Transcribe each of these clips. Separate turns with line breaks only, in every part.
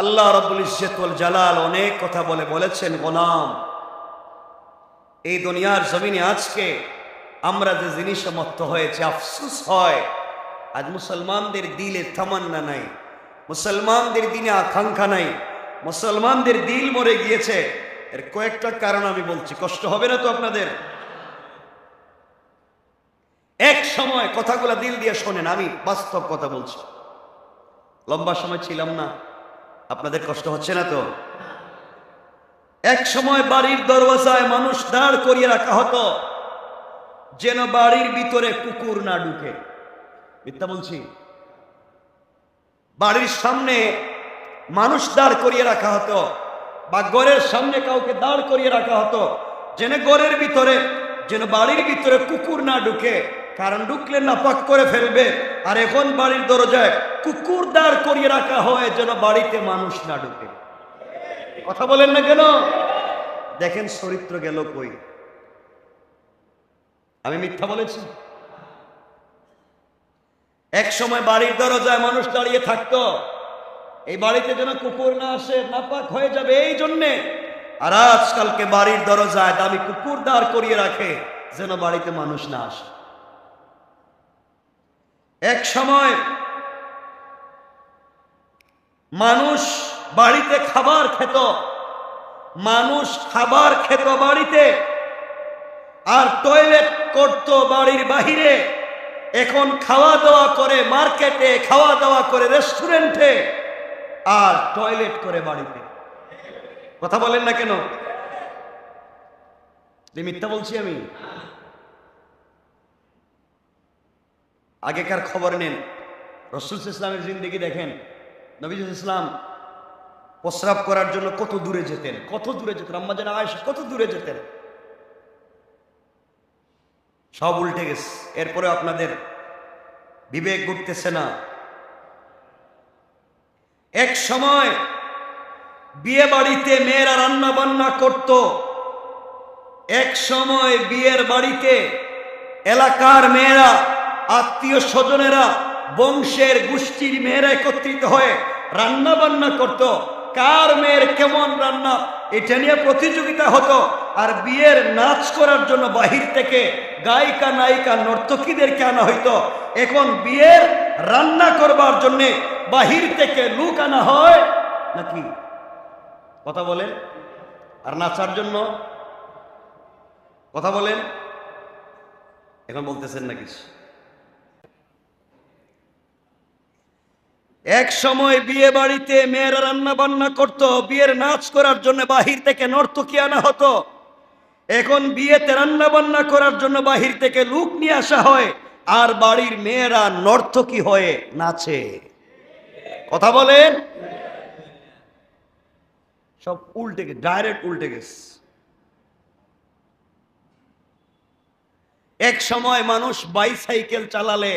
আল্লাহ রব্বুল ইজ্জতুল জালাল অনেক কথা বলে বলেছেন, গোলাম, এই দুনিয়ার জমিনে আজকে আমরা যে জিনিসে মত্ত হয়েছে, আফসুস হয়। আজ মুসলমানদের দিলে তামান্না নাই, মুসলমানদের দিনে আকাঙ্ক্ষা নাই, মুসলমানদের দিল মরে গিয়েছে। এর কয়েকটা কারণ আমি বলছি, কষ্ট হবে না তো আপনাদের? এক সময় কথাগুলো দিল দিয়ে শোনেন, আমি বাস্তব কথা বলছি। লম্বা সময় ছিলাম না। আপনাদের কষ্ট হচ্ছে না তো? এক সময় বাড়ির দরওয়াজায় মানুষ দাঁড় করিয়ে রাখা হতো, যেন বাড়ির ভিতরে কুকুর না ঢুকে। মিথ্যা বলছি? বাড়ির সামনে মানুষ দাঁড় করিয়ে রাখা হতো বা ঘরের সামনে কাউকে দাঁড় করিয়ে রাখা হতো, যেন ঘরের ভিতরে, যেন বাড়ির ভিতরে কুকুর না ঢুকে। কারণ ঢুকলে নাপাক করে ফেলবে। আর এখন বাড়ির দরজায় কুকুর দাঁড় করিয়ে রাখা হয় যেন বাড়িতে মানুষ না ঢুকে। কথা বলেন না কেন? দেখেন চরিত্র গেল কই? আমি মিথ্যা বলেছি? এক সময় বাড়ির দরজায় মানুষ দাঁড়িয়ে থাকতো। এই বাড়িতে যেন কুকুর না আসে, নাপাক হয়ে যাবে এই জন্যে। আর আজকালকে বাড়ির দরজায় দামি কুকুর দাঁড় করিয়ে রাখে যেন বাড়িতে মানুষ না আসে। এক সময় মানুষ বাড়িতে খাবার খেত, মানুষ খাবার খেত বাড়িতে, আর টয়লেট করত বাড়ির বাহিরে। এখন খাওয়া দাওয়া করে মার্কেটে খাওয়া দাওয়া করে রেস্টুরেন্টে আর টয়লেট করে বাড়িতে। কথা বলেন না কেন? মিথ্যা বলছি আমি। আগেকার খবর নেন। রসুল ইসলামের জিন্দিগি দেখেন। নবীজ ইসলাম প্রস্রাব করার জন্য কত দূরে যেতেন, কত দূরে যেতেন আম্মা যেন আয়সা কত দূরে যেতেন। সব উল্টে গেছে। এরপরে আপনাদের বিবেক ঘুরতেছে না। এক সময় বিয়ে বাড়িতে মেয়েরা রান্না বান্না করত। এক সময় বিয়ের বাড়িতে এলাকার মেয়েরা আত্মীয় স্বজনেরা বংশের গোষ্ঠীর মেয়েরা একত্রিত হয়ে রান্না বান্না করত। কার মেয়ের কেমন রান্না, এটা নিয়ে প্রতিযোগিতা হতো। আর বিয়ের নাচ করার জন্য বাহির থেকে গায়িকা, নায়িকা, নর্তকীদেরকে আনা হইতো। এখন বিয়ের রান্না করবার জন্য বাহির থেকে লুক আনা হয় নাকি? কথা বলেন। আর নাচার জন্য কথা বলেন। এখন বলতেছেন না কিছু এক সময় বিয়ে বাড়িতে মেয়েরা রান্না বান্না করত, বিয়ের নাচ করার জন্য বাহির থেকে নর্তকী আনা হতো। এখন বিয়েতে রান্না বান্না করার জন্য বাহির থেকে লুক নিয়ে আসা হয়, আর বাড়ির মেয়েরা নর্তকী হয়ে নাচে। কথা বলেন? সব উল্টে গেছে, ডাইরেক্ট উল্টে গেছে। এক সময় মানুষ বাইসাইকেল চালালে,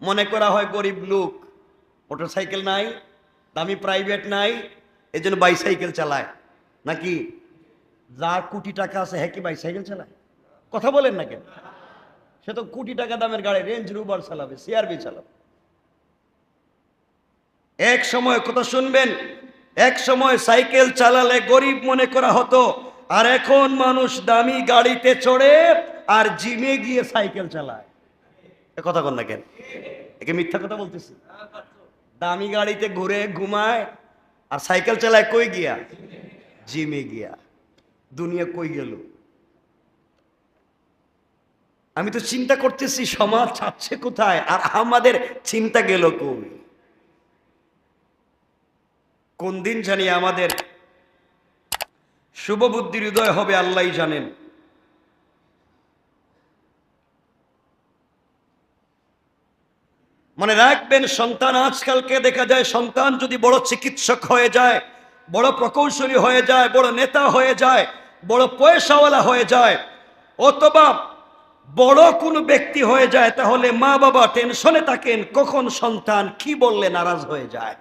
মনে করা হয় গরিব লোক মোটর সাইকেল নাই, দামি প্রাইভেট নাই এই জন্য বাইসাইকেল চালায়। নাকি যার কোটি টাকা আছে হ্যাঁ কি বাইসাইকেল চালায়? কথা বলেন না কেন? সে তো কোটি টাকা দামের গাড়ি রেঞ্জ রুবার চালাবে সিআরবি চালাবে। এক সময় কথা শুনবেন, এক সময় সাইকেল চালালে গরিব মনে করা হতো, আর এখন মানুষ দামি গাড়িতে চড়ে আর জিমে গিয়ে সাইকেল চালায়। কথা কন না কেন? একে মিথ্যা কথা বলতেছি। দামি গাড়িতে ঘুরে ঘুমায় আর সাইকেল চালায় কই গিয়া? জিমে গিয়া। দুনিয়া কই গেল? আমি তো চিন্তা করতেছি, সমাজ চাচ্ছে কোথায় আর আমাদের চিন্তা গেল কই? কোন দিন জানি আমাদের শুভ বুদ্ধির হৃদয় হবে আল্লাহ জানেন। মনে রাখবেন, সন্তান আজকালকে দেখা যায়, সন্তান যদি বড় চিকিৎসক হয়ে যায়, বড় প্রকৌশলী হয়ে যায়, বড় নেতা হয়ে যায়, বড় পয়সাওয়ালা হয়ে যায়, অথবা বড় কোনো ব্যক্তি হয়ে যায়, তাহলে মা বাবা টেনশনে থাকেন, কখন সন্তান কি বললে নারাজ হয়ে যায়?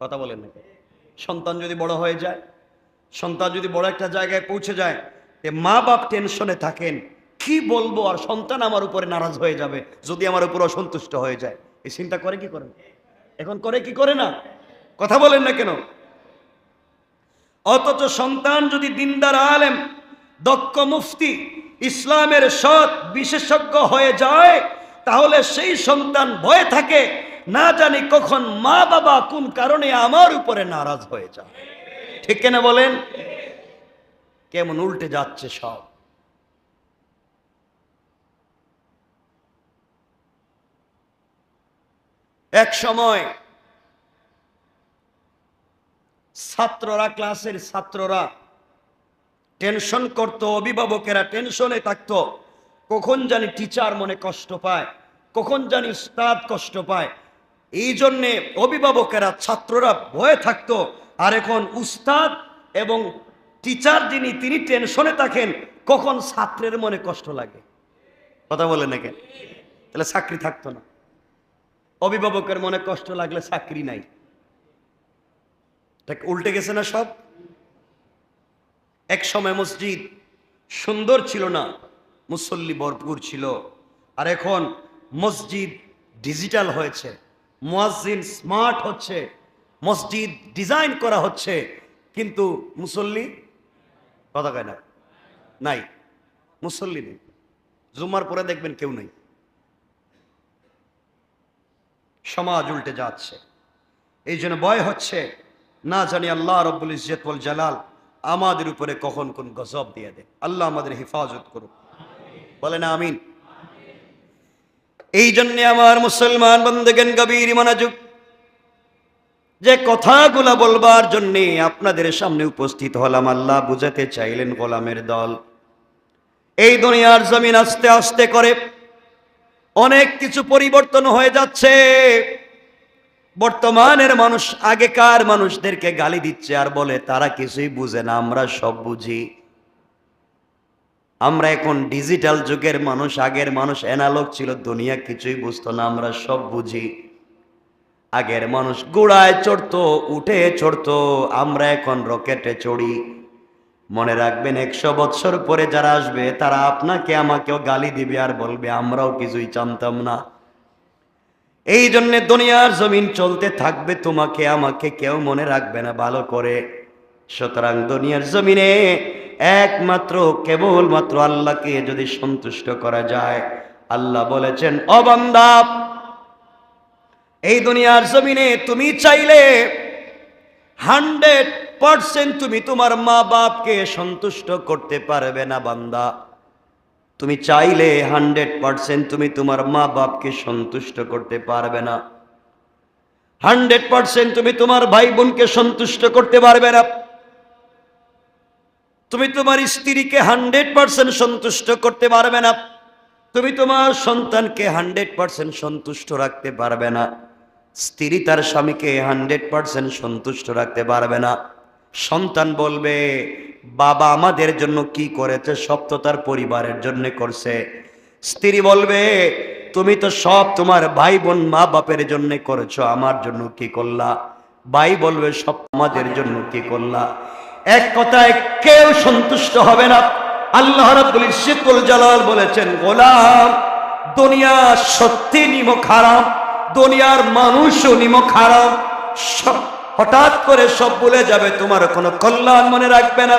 কথা বলেন না সন্তান যদি বড় হয়ে যায়, সন্তান যদি বড় একটা জায়গায় পৌঁছে যায় মা বাপ টেনশনে থাকেন কি বলব আর সন্তান আমার উপরে নারাজ হয়ে যাবে যদি আমার উপর অসন্তুষ্ট হয়ে যায়। এই চিন্তা করে কি করে? এখন করে কি করে না? কথা বলেন না কেন? অথচ সন্তান যদি দিনদার আলেম, দক্ষ মুফতি, ইসলামের সৎ বিশেষজ্ঞ হয়ে যায়, তাহলে সেই সন্তান ভয়ে থাকে, না জানি কখন মা বাবা কোন কারণে আমার উপরে নারাজ হয়ে যায়। ঠিক কেনা বলেন? কেমন উল্টে যাচ্ছে সব। এক সময় ছাত্ররা, ক্লাসের ছাত্ররা টেনশন করতো, অভিভাবকেরা টেনশনে থাকতো, কখন জানি টিচার মনে কষ্ট পায়, কখন জানি উস্তাদ কষ্ট পায়। এই জন্যে অভিভাবকেরা, ছাত্ররা ভয়ে থাকতো। আর এখন উস্তাদ এবং টিচার যিনি, তিনি টেনশনে থাকেন, কখন ছাত্রের মনে কষ্ট লাগে। কথা বলে নাকি তাহলে চাকরি থাকতো না। অভিভাবকের মনে কষ্ট লাগলে চাকরি নাই। দেখ, উল্টে গেছে না সব? এক সময় মসজিদ সুন্দর ছিল না, মুসল্লি ভরপুর ছিল। আর এখন মসজিদ ডিজিটাল হয়েছে, মুয়াজ্জিন স্মার্ট হচ্ছে, মসজিদ ডিজাইন করা হচ্ছে, কিন্তু মুসল্লি কথা কয় না, নাই, মুসল্লি নেই। জুমার পরে দেখবেন কেউ নেই। সমাজ উল্টে যাচ্ছে। এই জন্য ভয় হচ্ছে, না জানি আল্লাহ রব্বুল ইজ্জত ওয়াল জালাল আমাদের উপরে কখন কোন গজব দিয়ে দেয়। আল্লাহ আমাদের হেফাজত করুক। বলে না আমিন। এই জন্য আমার মুসলমান বন্ধুগণ, গভীর মনোযোগ, যে কথাগুলা বলবার জন্য আপনাদের সামনে উপস্থিত হলাম। আল্লাহ বুঝাতে চাইলেন গোলামের দল। এই দুনিয়ার জমিন আস্তে আস্তে করে অনেক কিছু পরিবর্তন হয়ে যাচ্ছে। বর্তমানের মানুষ, আগেকার মানুষদেরকে গালি দিচ্ছে আর বলে, তারা কিছুই বুঝে না, আমরা সব বুঝি। আমরা এখন ডিজিটাল যুগের মানুষ, আগের মানুষ এনালগ ছিল, দুনিয়া কিছুই বুঝতো না, আমরা সব বুঝি। আগের মানুষ গোড়ায় চড়তো, উঠে চড়তো, আমরা এখন রকেটে চড়ি। মনে রাখবেন, একশো বৎসর পরে যারা আসবে, তারা আপনাকে আমাকেও গালি দিবে আর বলবে, আমরাও কিছুই জানতাম না। এই জন্যে দুনিয়ার জমিন চলতে থাকবে, তোমাকে, আমাকে কেউ মনে রাখবে না ভালো করে। সুতরাং দুনিয়ার জমিনে একমাত্র, কেবলমাত্র আল্লাহকে যদি সন্তুষ্ট করা যায়, আল্লাহ বলেছেন অবান্দা এই দুনিয়ার জমিনে তুমি চাইলে হান্ড্রেড পার্সেন্ট তুমি তোমার মা বাপকে সন্তুষ্ট করতে পারবে না, বান্দা। তুমি চাইলে হান্ড্রেড পার্সেন্ট তুমি তোমার মা বাপকে সন্তুষ্ট করতে পারবে না। হান্ড্রেড পার্সেন্ট তুমি তোমার ভাই বোনকে সন্তুষ্ট করতে পারবে না। তুমি তোমার স্ত্রীকে হান্ড্রেড পার্সেন্ট সন্তুষ্ট করতে পারবে না। তুমি তোমার সন্তানকে হান্ড্রেড পার্সেন্ট সন্তুষ্ট রাখতে পারবে না। স্ত্রী তার স্বামীকে হান্ড্রেড পার্সেন্ট সন্তুষ্ট রাখতে পারবে না। সন্তান বলবে, বাবা আমাদের জন্য কি করেছে? সব তো তার পরিবারের জন্য করছে। স্ত্রী বলবে, তুমি তো সব তোমার ভাই বোন মা বাপের জন্য করেছ, আমার জন্য কি করলা? ভাই বলবে, সব আমাদের জন্য কি করলা? এক কথায় কেউ সন্তুষ্ট হবে না। আল্লাহ রাব্বুল ইজ্জতুল জালাল বলেছেন, গোলাম, দুনিয়া সত্যি নিমো খারাপ দুনিয়ার মানুষও নিমো খারাপ। সব- হঠাৎ করে সব ভুলে যাবে, তোমার কোনো কল্যাণ মনে রাখবে না।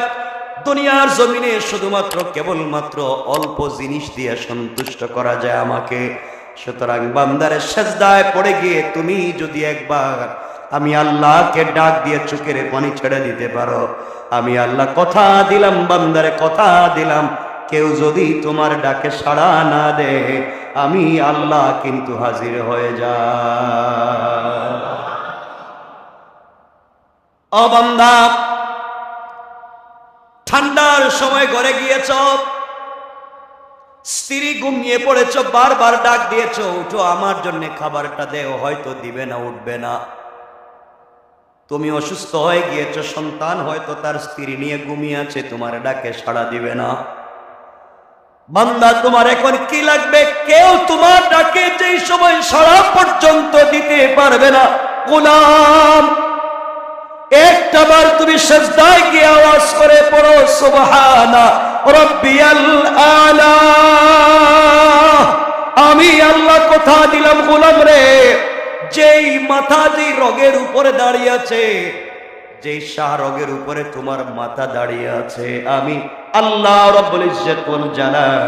দুনিয়ার জমিনে শুধুমাত্র কেবলমাত্র অল্প জিনিস দিয়ে সন্তুষ্ট করা যায় আমাকে। সুতরাং বান্দারের সেজদায় পড়ে গিয়ে তুমি যদি একবার আমি আল্লাহকে ডাক দিয়ে চোখের পানি ছেড়ে দিতে পারো। আমি আল্লাহ কথা দিলাম, বান্দারে কথা দিলাম। কেউ যদি তোমার ডাকে সাড়া না দে, আমি আল্লাহ কিন্তু হাজির হয়ে যা অবান্ধা ঠান্ডার সময় ঘরে গিয়েছ? স্ত্রী ঘুমিয়ে পড়েছ, বারবার ডাক দিয়েছ, উঠো, আমার জন্য খাবারটা দেও, হয়তো দিবে না, উঠবে না। তুমি অসুস্থ হয়ে গিয়েছ, সন্তান হয়তো তার স্ত্রী নিয়ে ঘুমিয়ে আছে, তোমার ডাকে সাড়া দিবে না। বান্দা, তোমার এখন কি লাগবে? কেউ তোমার ডাকে যেই সময় সারা পর্যন্ত দিতে পারবে না। গোলাম একটাবার তুমি সেজদায় গিয়ে আওয়াজ করে পড়ো সুবহানা রব্বিয়াল আলা। আমি আল্লাহ কথা দিলাম, গোলাম রে। যেই মাথা যেই রগের উপরে দাঁড়িয়ে আছে যেই শাহ রগের উপরে তোমার মাথা দাঁড়িয়ে আছে, আমি আল্লাহ জালাল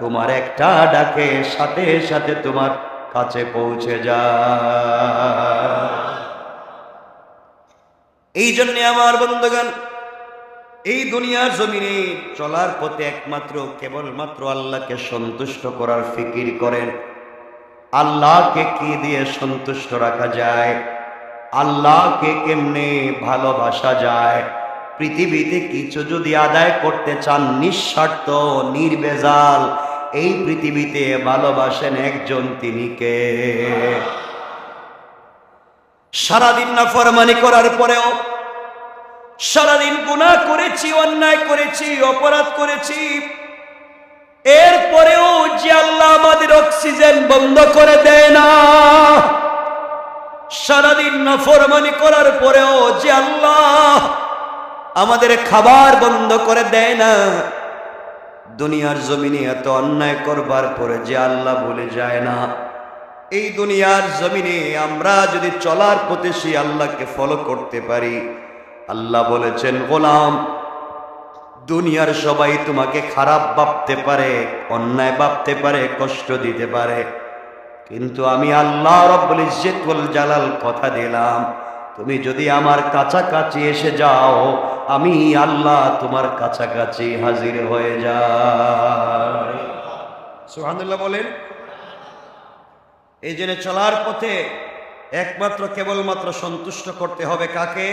তোমার একটা ডাকে সাথে সাথে তোমার কাছে পৌঁছে যা এই জন্য আমার বন্ধুগণ, এই দুনিয়ার জমিনে চলার পথে একমাত্র, কেবলমাত্র আল্লাহকে সন্তুষ্ট করার ফিকির করেন। আল্লাহকে কি দিয়ে সন্তুষ্ট রাখা যায়? আল্লাহকে কেমনে ভালোবাসা যায়? পৃথিবীতে কিছু যদি আদায় করতে চান, নিঃস্বার্থ, নির্বেজাল, এই পৃথিবীতে ভালোবাসেন একজন তিনি কে? সারাদিন না ফরমানি করার পরেও, সারাদিন গুনাহ করেছি, অন্যায় করেছি, অপরাধ করেছি, এরপরেও যে আল্লাহ আমাদের অক্সিজেন বন্ধ করে দেয় না। সারাদিন না ফরমানি করার পরেও যে আল্লাহ আমাদের খাবার বন্ধ করে দেয় না, দুনিয়ার জমিনে এত অন্যায় করবার পরে যে আল্লাহ বলে যায় না। এই দুনিয়ার জমিনে আমরা যদি চলার পথে সেই আল্লাহকে ফলো করতে পারি, আল্লাহ বলেছেন, গোলাম, দুনিয়ার সবাই তোমাকে খারাপ ভাবতে পারে, অন্যায় ভাবতে পারে, কষ্ট দিতে পারে। কিন্তু আমি আল্লাহ রব্বুল ইজ্জতুল জালাল কথা দিলাম, তুমি যদি আমার কাছাকাছি এসে যাও, আমি আল্লাহ তোমার কাছাকাছি হাজির হয়ে যাই। সুবহানাল্লাহ বলেন, এই জন্য চলার পথে একমাত্র কেবলমাত্র সন্তুষ্ট করতে হবে কাকে?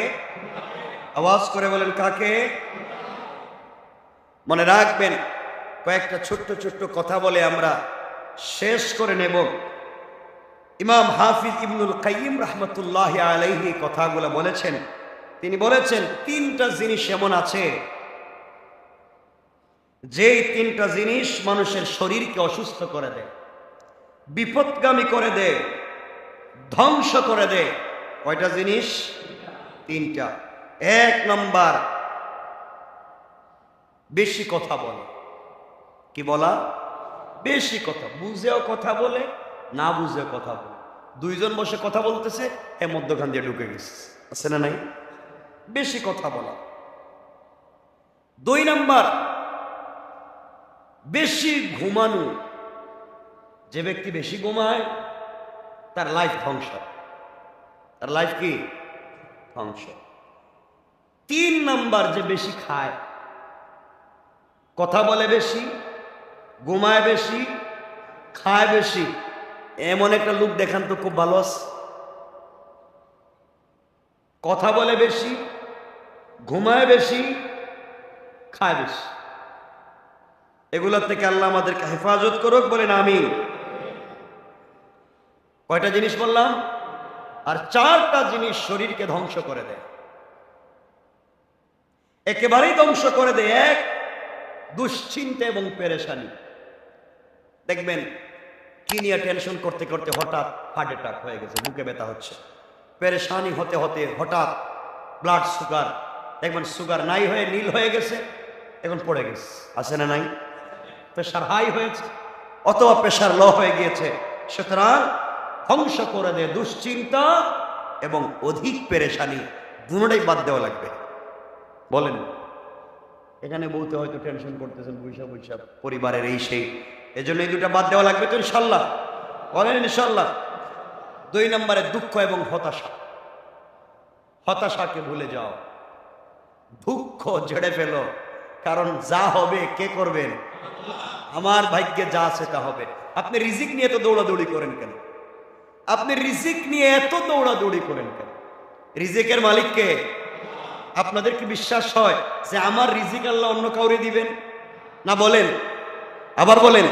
আওয়াজ করে বলেন কাকে? মনে রাখবেন, কয়েকটা ছোট্ট ছোট্ট কথা বলে আমরা শেষ করে নেব। ইমাম হাফিজ ইবনুল কাইম রহমতুল্লাহ আলাইহি কথাগুলো বলেছেন। তিনি বলেছেন, তিনটা জিনিস এমন আছে, যেই তিনটা জিনিস মানুষের শরীরকে অসুস্থ করে দেয়, বিপদগামী করে দেয়, ধ্বংস করে দেয়। কয়টা জিনিস? তিনটা। এক নম্বর, বেশি কথা বলে। কি বলা? বেশি কথা। বুঝেও কথা বলে না বুঝে কথা দুইজন বসে কথা বলতেছে, এর মধ্যখান দিয়ে ঢুকে গেছে। আছে না নাই? বেশি কথা বলা। দুই নাম্বার, বেশি ঘুমানো। যে ব্যক্তি বেশি ঘুমায়, তার লাইফ ধ্বংস তার লাইফ কি? ধ্বংস তিন নাম্বার, যে বেশি খায়, কথা বলে বেশি, ঘুমায় বেশি, খায় বেশি এমন একটা লোক দেখান তো খুব ভালো কথা বলে বেশি, ঘুমায় বেশি, খায় বেশি। এগুলোর থেকে আল্লাহ আমাদেরকে হেফাজত করুক বলেন আমি কয়টা জিনিস বললাম? আর চারটা জিনিস শরীরকে ধ্বংস করে দেয়। একেবারেই ধ্বংস করে দেয় এক দুশ্চিন্তা এবং পেরেশানি। দেখবেন কি নিয়ে টেনশন করতে করতে হঠাৎ হার্ট অ্যাটাক হয়ে গেছে, বুকে ব্যথা হচ্ছে। পেরেশানি হতে হতে হঠাৎ ব্লাড সুগার দেখবেন সুগার নাই হয়ে নীল হয়ে গেছে, এখন পড়ে গেছে। আছে না নাই? প্রেশার হাই হয়েছে, অথবা প্রেশার লো হয়ে গিয়েছে। সুতরাং ধ্বংস করে দেয় দুশ্চিন্তা এবং অধিক পেরেশানি দুটোটাই বাদ দেওয়া লাগবে। বলেন। এখানে বলতে হয়তো টেনশন করতেছেন, বৈশাখ বৈশাখ। পরিবারের এই সেই এজন্য এই দুটা বাদ দেওয়া লাগবে তো ইনশাল্লাহ। বলেন ইনশাল্লাহ। দুই নম্বরে দুঃখ এবং হতাশা। হতাশাকে ভুলে যাও। দুঃখ ঝেড়ে ফেলো। কারণ যা হবে কে করবেন? আমার ভাগ্যে যা আছে তা হবে। আপনি রিজিক নিয়ে এত দৌড়াদৌড়ি করেন কেন? আপনি রিজিক নিয়ে এত দৌড়াদৌড়ি করেন কেন? রিজিকের মালিককে আপনাদের কি বিশ্বাস হয় যে আমার রিজিক আল্লাহ অন্য কাউরে দিবেন? না বলেন। আবার বলেন,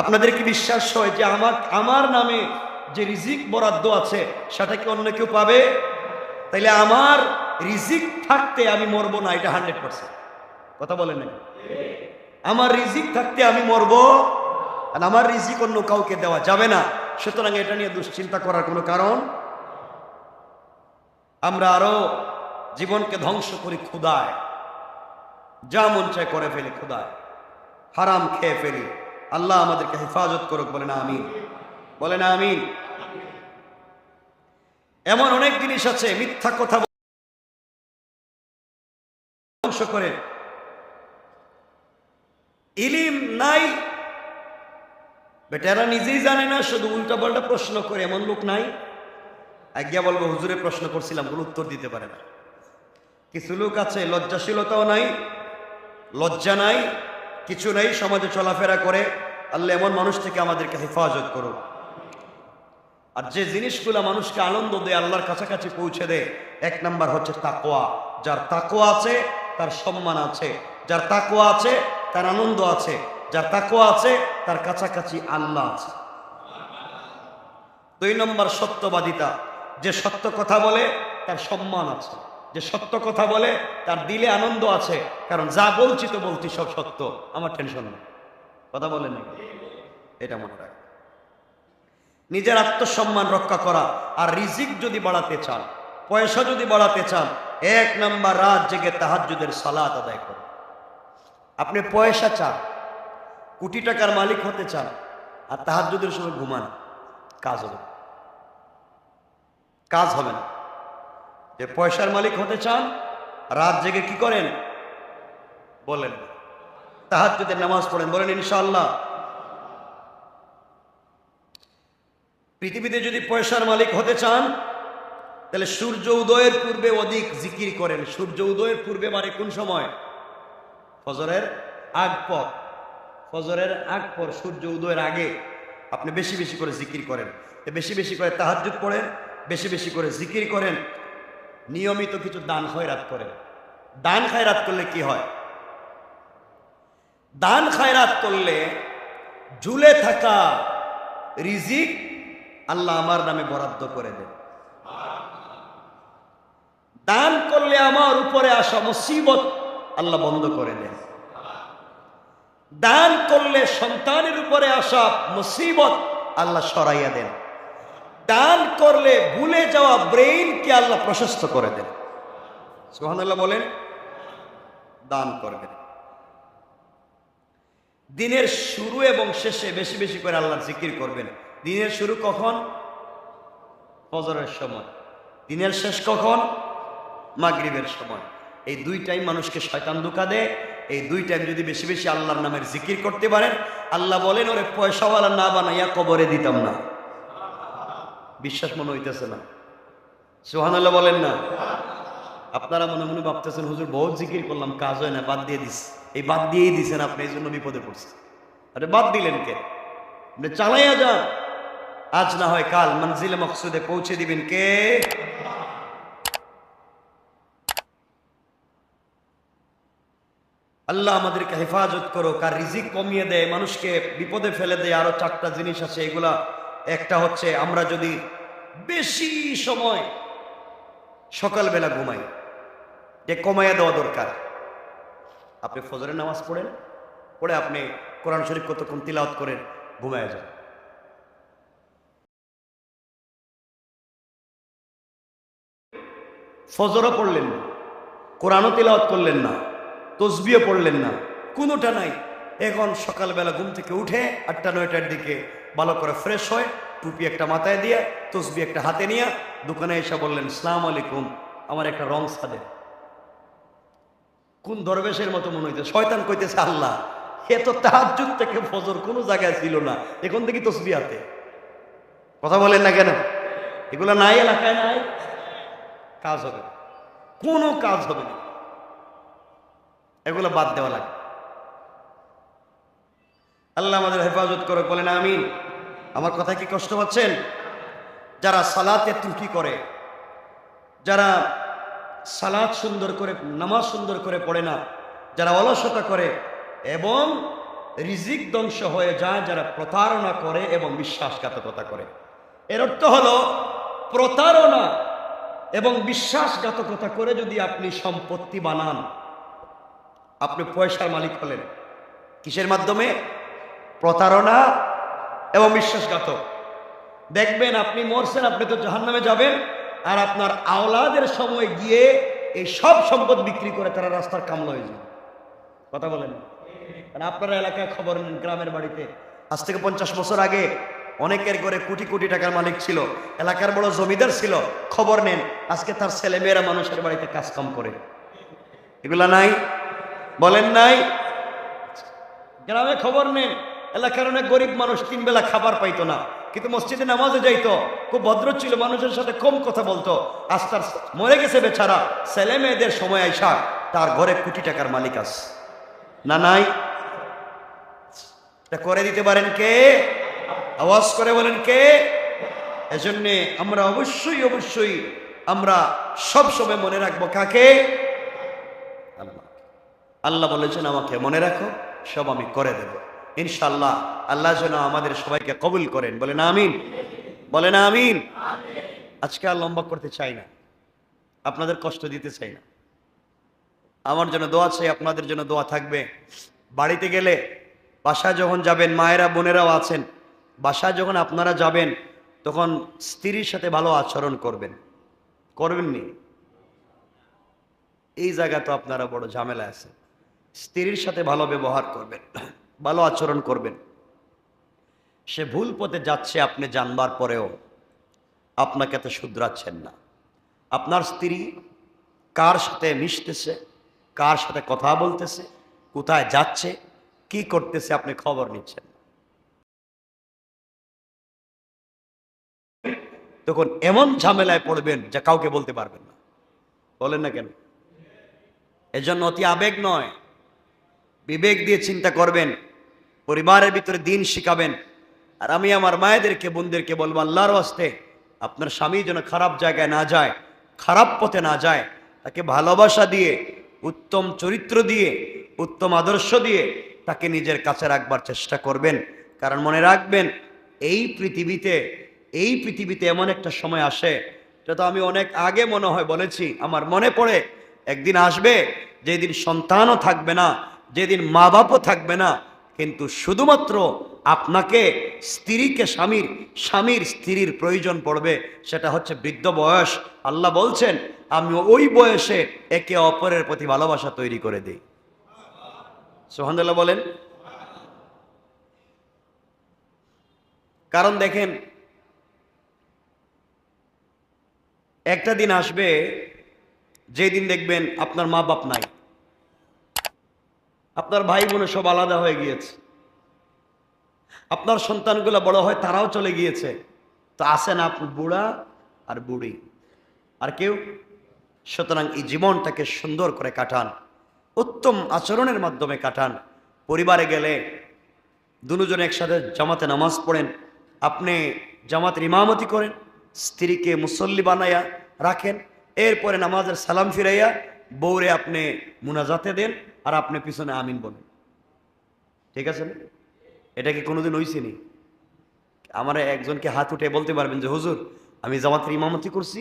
আপনাদের কি বিশ্বাস হয় যে আমার আমার নামে যে রিজিক বরাদ্দ আছে, সেটা কি অন্য কেউ পাবে? তাইলে আমার রিজিক থাকতে আমি মরবো না, এটা হান্ড্রেড পার্সেন্ট। কথা বলেন আমার রিজিক থাকতে আমি মরবো, আর আমার রিজিক অন্য কাউকে দেওয়া যাবে না। সুতরাং এটা নিয়ে দুশ্চিন্তা করার কোনো কারণ? আমরা আরও জীবনকে ধ্বংস করি ক্ষুদায় যা মন চায় করে ফেলি ক্ষুদায় হারাম খেয়ে ফেলি। আল্লাহ আমাদেরকে হেফাজত করুক বলে না আমিন। বলে না আমিন। এমন অনেক জিনিস আছে, মিথ্যা কথা ধ্বংস করে। ইলিম নাই। বেটারা নিজেই জানে না, শুধু উল্টা পাল্টা প্রশ্ন করে, এমন লোক নাই। আজ্ঞা বলব, হুজুরে প্রশ্ন করছিলাম, কোনো উত্তর দিতে পারে না। কিছু লোক আছে, লজ্জাশীলতাও নাই, লজ্জা নাই। কিছু নেই, সমাজে চলাফেরা করে। আল্লাহ এমন মানুষ থেকে আমাদেরকে হেফাজত করুক। আর যে জিনিসগুলো মানুষকে আনন্দ দেয়, আল্লাহর কাছাকাছি পৌঁছে দেয়, এক নাম্বার হচ্ছে তাকোয়া যার তাকোয়া আছে, তার সম্মান আছে। যার তাকোয়া আছে, তার আনন্দ আছে। যার তাকোয়া আছে, তার কাছাকাছি আল্লাহ আছে। দুই নম্বর সত্যবাদিতা। যে সত্য কথা বলে, তার সম্মান আছে। যে সত্য কথা বলে, তার দিলে আনন্দ আছে। কারণ যা বলছি তো বলছি, সব সত্য। আমার টেনশন নেই। কথা বলেন এটা মনে রাখ নিজের আত্মসম্মান রক্ষা করা আর রিজিক যদি বাড়াতে চান, পয়সা যদি বাড়াতে চান, এক নাম্বার রাত জেগে তাহাজ্জুদের সালাত আদায় করুন। আপনি পয়সা চান, কোটি টাকার মালিক হতে চান, আর তাহাজ্জুদের সময় ঘুমান। কাজ হবে। কাজ হবে না। যে পয়সার মালিক হতে চান, রাত জেগে কি করেন? বলেন। তাহাজ্জুদের নামাজ পড়েন, বলেন ইনশাল্লাহ পৃথিবীতে যদি পয়সার মালিক হতে চান, তাহলে সূর্য উদয়ের পূর্বে অধিক জিকির করেন। সূর্য উদয়ের পূর্বে মানে কোন সময়? ফজরের আগ পর। ফজরের আগ পর সূর্য উদয়ের আগে আপনি বেশি বেশি করে জিকির করেন। বেশি বেশি করে তাহাজ্জুদ পড়েন, বেশি বেশি করে জিকির করেন। নিয়মিত কিছু দান খয়রাত করেন দান খায়রাত করলে কি হয়? দান খায়রাত করলে ঝুলে থাকা রিজিক আল্লাহ আমার নামে বরাদ্দ করে দেন দান করলে আমার উপরে আসা মুসিবত আল্লাহ বন্ধ করে দেন দান করলে সন্তানের উপরে আসা মুসিবত আল্লাহ সরাইয়া দেন। দান করলে ভুলে যাওয়া ব্রেইনকে আল্লাহ প্রশস্ত করে দেন। সোহান আল্লাহ বলেন, দান করবেন দিনের শুরু এবং শেষে বেশি বেশি করে আল্লাহর জিকির করবেন। দিনের শুরু কখন? ফজরের সময়। দিনের শেষ কখন? মাগরিবের সময়। এই দুই টাইম মানুষকে শয়তান ধোকা দেয়। এই দুই টাইম যদি বেশি বেশি আল্লাহর নামের জিকির করতে পারেন, আল্লাহ বলেন, ওরে পয়সাওয়ালা না বানাইয়া কবরে দিতাম না। বিশ্বাস মনে হইতেছে না। সোহান আল্লাহ বলেন না। আপনারা মনে মনে ভাবতেছেন, হুজুর, বহুত জিকির করলাম, কাজ হয় না, বাদ দিয়ে দিস। এই বাদ দিয়েই দিছেন আপনি এই জন্য বিপদে পড়ছেন। আরে বাদ দিলেন কে? আপনি চালাইয়া যান। আজ না হয় কাল মঞ্জিলে মকসুদে পৌঁছে দিবেন কে? আল্লাহ আমাদেরকে হেফাজত করো, কার রিজিক কমিয়ে দেয়, মানুষকে বিপদে ফেলে দেয়, আরও চারটা জিনিস আছে, এগুলা একটা হচ্ছে আমরা যদি বেশি সময় সকালবেলা ঘুমাই, যে কমাইয়া দেওয়া দরকার। আপনি ফজরের নামাজ পড়েন, পড়ে আপনি কোরআন শরীফ কতক্ষণ তিলাওয়াত করেন ঘুমায় যান। ফজরও পড়লেন না, কোরআনও তিলাওয়াত করলেন না তসবিও পড়লেন না, কোনোটা নাই। এখন সকালবেলা ঘুম থেকে উঠে আটটা, নয়টার দিকে ভালো করে ফ্রেশ হয় টুপি একটা মাথায় দিয়ে, তসবি একটা হাতে নিয়ে দোকানে এসে বললেন, সালাম আলাইকুম, আমার একটা রং সাদে কোন দরবেশের মতো মনে হইতে শয়তান কইতেছে, আল্লাহ, এ তো তাহাজুদ থেকে ফজর কোনো জায়গায় ছিল না, এখন থেকে তসবি হাতে। কথা বলেন না কেন? এগুলো নাই এলাকায় নাই? কাজ হবে। কোনো কাজ হবে না। এগুলো বাদ দেওয়া লাগে। আল্লাহ আমাদের হেফাজত করে বলেন আমিন। আমার কথা কি কষ্ট পাচ্ছেন? যারা সালাতে ত্রুটি করে, যারা সালাদ সুন্দর করে, নামাজ সুন্দর করে পড়ে না, যারা অলসতা করে এবং রিজিক ধ্বংস হয়ে যায়, যারা প্রতারণা করে এবং বিশ্বাসঘাতকতা করে। এর অর্থ হলো, প্রতারণা এবং বিশ্বাসঘাতকতা করে যদি আপনি সম্পত্তি বানান, আপনি পয়সার মালিক হলেন। কিসের মাধ্যমে? প্রতারণা এবং বিশ্বাসঘাতক। দেখবেন আপনি মরছেন, আপনি তো জাহান্নামে যাবেন, আর আপনার আওলাদের সময় গিয়ে এই সব সম্পদ বিক্রি করে তারা রাস্তার কামলা হয়ে যায় কথা বলেন। কারণ আপনার এলাকায় খবর নেন গ্রামের বাড়িতে। আজ থেকে পঞ্চাশ বছর আগে অনেকের ঘরে কোটি কোটি টাকার মালিক ছিল, এলাকার বড় জমিদার ছিল, খবর নেন, আজকে তার ছেলে মেয়েরা মানুষের বাড়িতে কাজ কাম করে। এগুলা নাই? বলেন নাই? গ্রামে খবর নেন। এলাকার অনেক গরিব মানুষ তিন বেলা খাবার পাইতো না। কিন্তু মসজিদে নামাজে যাইতো। খুব ভদ্র ছিল, মানুষের সাথে কম কথা বলতো। আজ তার মরে গেছে বেচারা, ছেলে মেয়েদের সময় আইসা তার ঘরে কোটি টাকার মালিক আস না নাই? করে দিতে পারেন কে? আওয়াজ করে বলেন কে? এজন্যে আমরা অবশ্যই অবশ্যই আমরা সব সময় মনে রাখব কাকে? আল্লাহ। আল্লাহ বলেছেন, আমাকে মনে রাখো, সব আমি করে দেব। ইনশাল্লাহ আল্লাহ যেন আমাদের সবাইকে কবুল করেন। বলেন আমিন। বলেন আমিন। আজকে আর লম্বা করতে চাই না। আপনাদের কষ্ট দিতে চাই না। আমার জন্য দোয়া চাই, আপনাদের জন্য দোয়া থাকবে। বাড়িতে গেলে বাসা যখন যাবেন, মায়েরা, বোনেরাও আছেন, বাসায় যখন আপনারা যাবেন, তখন স্ত্রীর সাথে ভালো আচরণ করবেন। করবেননি এই জায়গা তো আপনারা বড় ঝামেলা আছে স্ত্রীর সাথে ভালো ব্যবহার করবেন। ভালো আচরণ করবেন। সে ভুল পথে যাচ্ছে, আপনি জানবার পরেও আপনাকে তো শুধরাচ্ছেন না। আপনার স্ত্রী কার সাথে মিশতেছে, কার সাথে কথা বলতেছে, কোথায় যাচ্ছে, কি করতেছে আপনি খবর নিচ্ছেন? তখন এমন ঝামেলায় পড়বেন যা কাউকে বলতে পারবেন না। বলেন না কেন? এজন্য অতি আবেগ নয়। বিবেক দিয়ে চিন্তা করবেন পরিবারের ভিতরে দিন শিখাবেন। আর আমি আমার মায়েদেরকে, বোনদেরকে বলব, আল্লাহর আসতে আপনার স্বামী যেন খারাপ জায়গায় না যায়, খারাপ পথে না যায়, তাকে ভালোবাসা দিয়ে, উত্তম চরিত্র দিয়ে, উত্তম আদর্শ দিয়ে তাকে নিজের কাছে রাখবার চেষ্টা করবেন। কারণ মনে রাখবেন, এই পৃথিবীতে এই পৃথিবীতে এমন একটা সময় আসে, যেটা আমি অনেক আগে মনে হয় বলেছি, আমার মনে পড়ে, একদিন আসবে, যেদিন সন্তানও থাকবে না, যেদিন মা বাপও থাকবে না কিন্তু শুধুমাত্র আপনাকে স্ত্রীকে স্বামীর স্বামীর স্ত্রীর প্রয়োজন পড়বে, সেটা হচ্ছে বৃদ্ধ বয়স। আল্লাহ বলছেন, আমি ওই বয়সে একে অপরের প্রতি ভালোবাসা তৈরি করে দিই। সোহানুল্লাহ বলেন। কারণ দেখেন, একটা দিন আসবে, যেদিন দেখবেন আপনার মা বাপ নাই। আপনার ভাই বোনে সব আলাদা হয়ে গিয়েছে। আপনার সন্তানগুলো বড় হয়, তারাও চলে গিয়েছে। তো আসেন আপনি বুড়া আর বুড়ি। আর কেউ? সুতরাং এই জীবনটাকে সুন্দর করে কাটান। উত্তম আচরণের মাধ্যমে কাটান। পরিবারে গেলে দুজনে একসাথে জামাতে নামাজ পড়েন। আপনি জামাতের ইমামতি করেন, স্ত্রীকে মুসল্লি বানাইয়া রাখেন। এরপরে নামাজের সালাম ফিরাইয়া বউরে আপনি মুনাজাতে দেন। আর আপনি পিছনে আমিন বলেন। ঠিক আছে না? এটা কি কোনোদিন হইছেনি আমার একজনকে হাত উঠে বলতে পারবেন যে, হুজুর, আমি জামাতের ইমামতি করছি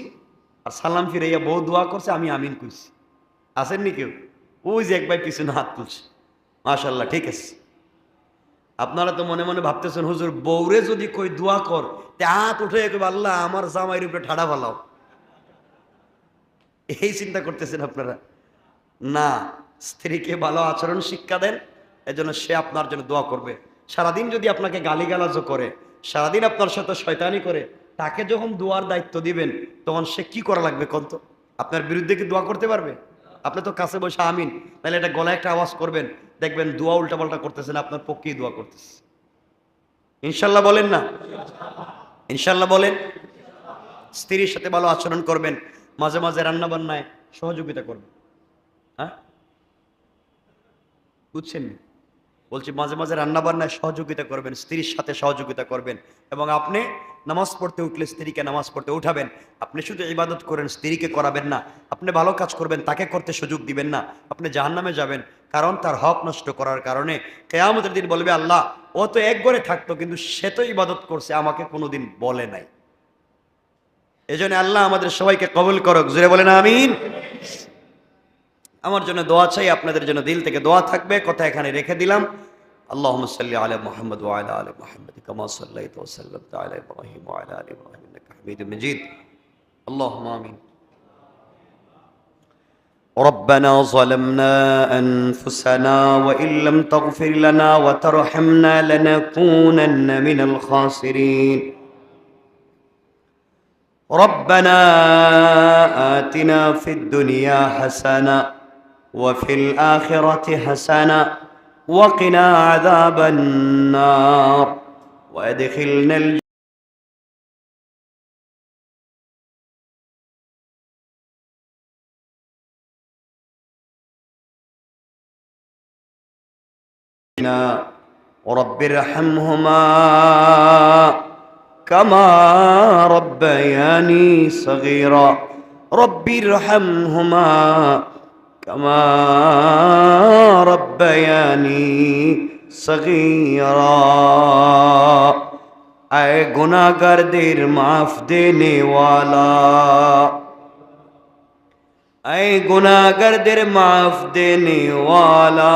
আর সালাম ফিরাইয়া বউ দোয়া করছে, আমি আমিন করছি আসেননি কেউ? ওই যে একবার পিছনে হাত তুলছে। মাশাল্লাহ ঠিক আছে। আপনারা তো মনে মনে ভাবতেছেন, হুজুর বৌরে যদি কই দোয়া কর, তে হাত উঠে আল্লাহ, আমার জামাইয়ের উপরে ঠাড়া ফালাও। এই চিন্তা করতেছেন আপনারা? না স্ত্রীকে ভালো আচরণ শিক্ষা দেন, এজন্য সে আপনার জন্য দোয়া করবে। সারাদিন যদি আপনাকে গালিগালাজও করে, সারাদিন আপনার সাথে শয়তানি করে, তাকে যখন দোয়ার দায়িত্ব দিবেন, তখন সে কি করা লাগবে কন্ত আপনার বিরুদ্ধে কি দোয়া করতে পারবে? আপনি তো কাছে বসে আমিন, তাহলে এটা গলায় একটা আওয়াজ করবেন, দেখবেন দোয়া উল্টাপাল্টা করতেছেন, আপনার পক্ষেই দোয়া করতেছে। ইনশাল্লাহ বলেন না? ইনশাল্লাহ বলেন? স্ত্রীর সাথে ভালো আচরণ করবেন, মাঝে মাঝে রান্না বান্নায় সহযোগিতা করবেন। হ্যাঁ? বুঝছেন? বলছি, মাঝে মাঝে রান্না বান্নায় সহযোগিতা করবেন, স্ত্রীর সাথে সহযোগিতা করবেন এবং আপনি নামাজ পড়তে উঠলে স্ত্রীকে নামাজ পড়তে উঠাবেন। আপনি শুধু ইবাদত করেন, স্ত্রীকে করাবেন না। আপনি ভালো কাজ করবেন, তাকে করতে সুযোগ দিবেন না। আপনি জাহান্নামে যাবেন, কারণ তার হক নষ্ট করার কারণে। কেয়ামতের দিন বলবে আল্লাহ, ও তো এক ঘরে থাকতো, কিন্তু সে তো ইবাদত করছে, আমাকে কোনোদিন বলে নাই। এজন্য আল্লাহ আমাদের সবাইকে কবুল করক। জুড়ে বলেন, আমিন। আমার জন্য দোয়া চাই আপনাদের জন্য দিল থেকে দোয়া থাকবে কথা এখানে রেখে দিলাম اللهم صل على محمد وعلى ال محمد كما صليت وسلمت على ابراهيم وعلى ال ابراهيم انك حميد مجيد اللهم امين ربنا ظلمنا أنفسنا وإن لم تغفر لنا وترحمنا لنكونن من الخاسرين ربنا آتنا في الدنيا حسنة وفي الآخرة حسنة وقنا عذاب النار. وأدخلنا الجنة رب ارحمهما كما ربياني صغيرا. رب ارحمهما كما ربياني صغيرا اے گناہگار دیر معاف دینے والا اے گناہگار دیر معاف دینے والا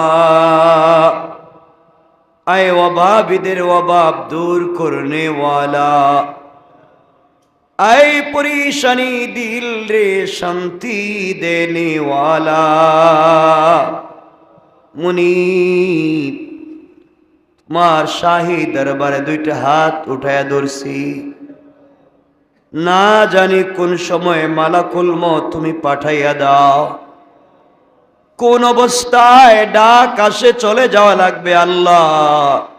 اے وباب دیر وباب دور کرنے والا আয় পরিশানি দিল রে শান্তি দেনে ওয়ালা মুনি তোমার শাহী দরবারে দুইটা হাত উঠায়া ধরছি। না জানি কোন সময় মালাকুল মত তুমি পাঠাইয়া দাও। কোন অবস্থায় ডাক আসে চলে যাওয়া লাগবে আল্লাহ।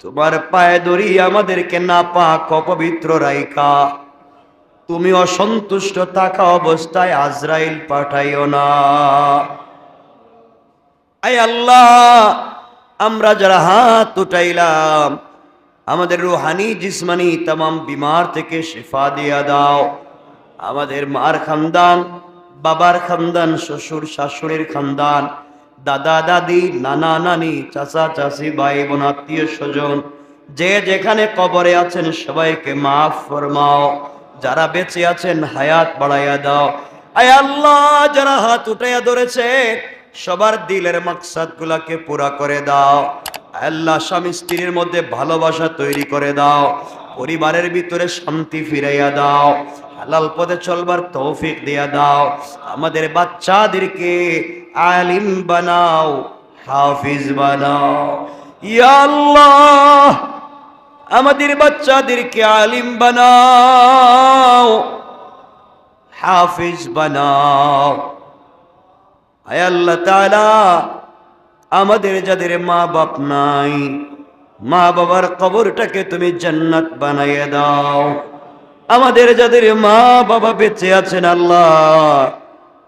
তোমার পায়ে দড়ি আমাদেরকে না পাক অপবিত্র রাইকা। তুমি অসন্তুষ্ট থাকা অবস্থায় আজরাইল পাঠাইও না। আই আল্লাহ, আমরা যারা হাত উঠাইলাম, আমাদের রুহানি জিসমানি তাম বিমার থেকে শেফা দিয়া দাও। আমাদের মার খানদান, বাবার খানদান, শ্বশুর শাশুড়ির খানদান দাদা দাদি, নানা নানি, চাচা চাচি, ভাই বোন, আত্মীয় স্বজন, যে যেখানে কবরে আছেন সবাইকে মাফ ফরমাও। যারা বেঁচে আছেন, হায়াত বাড়াইয়া দাও। আয় আল্লাহ, যারা হাত উঠাইয়া ধরেছে, সবার দিলের মাকসাদ গুলাকে পুরা করে দাও। আল্লাহ, স্বামী স্ত্রীর মধ্যে ভালোবাসা তৈরি করে দাও। পরিবারের ভিতরে শান্তি ফিরাইয়া দাও। হালাল পথে চলবার তৌফিক দিয়া দাও। আমাদের বাচ্চাদেরকে আলিম বানাও, হাফিজ বানাও। আল্লাহ, আমাদের বাচ্চাদেরকে আলিম বানাও, হাফিজ বানাও। আয় আল্লাহ আমাদের যাদের মা বাপ নাই মা বাবার কবরটাকে তুমি জান্নাত বানাইয়ে দাও। আমাদের যাদের মা বাবা বেঁচে আছেন আল্লাহ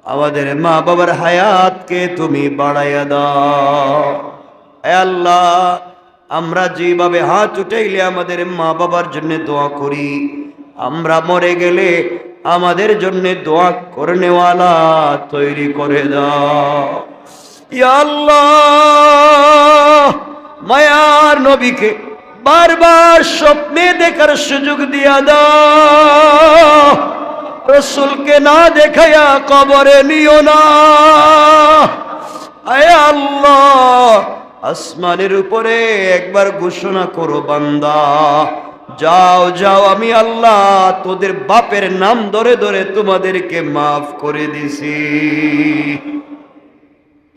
আমাদের মা বাবার হায়াতকে তুমি বাড়াইয়া দাও। আল্লাহ, আমরা যেভাবে হাত উঠাইলে আমাদের মা বাবার জন্য দোয়া করি, আমরা মরে গেলে আমাদের জন্য দোয়া করনেওয়ালা তৈরি করে দাও। মায়ার নবীকে বারবার স্বপ্নে দেখার সুযোগ দিয়া দাও। রসুলকে না দেখাইয়া কবরে নিও না। আয় আল্লাহ, আসমানের উপরে একবার ঘোষণা করো বান্দা। যাও যাও, আমি আল্লাহ তোদের বাপের নাম ধরে ধরে তোমাদেরকে মাফ করে দিছি।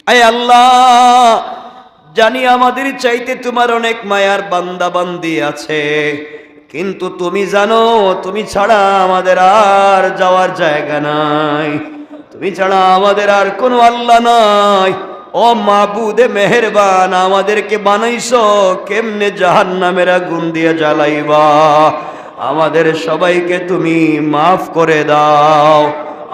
আয় আল্লাহ, জানি আমাদের চাইতে তোমার অনেক মায়ার বান্দা বান্দি আছে। কিন্তু তুমি জানো, তুমি ছাড়া আমাদের আর যাওয়ার জায়গা নাই। তুমি ছাড়া আমাদের আর কোনো আল্লাহ নাই। ও মাবুদে মেহেরবান, আমাদেরকে বানাইছ, কেমনে জাহান নামের আগুন দিয়ে জ্বালাইবা? আমাদের সবাইকে তুমি মাফ করে দাও।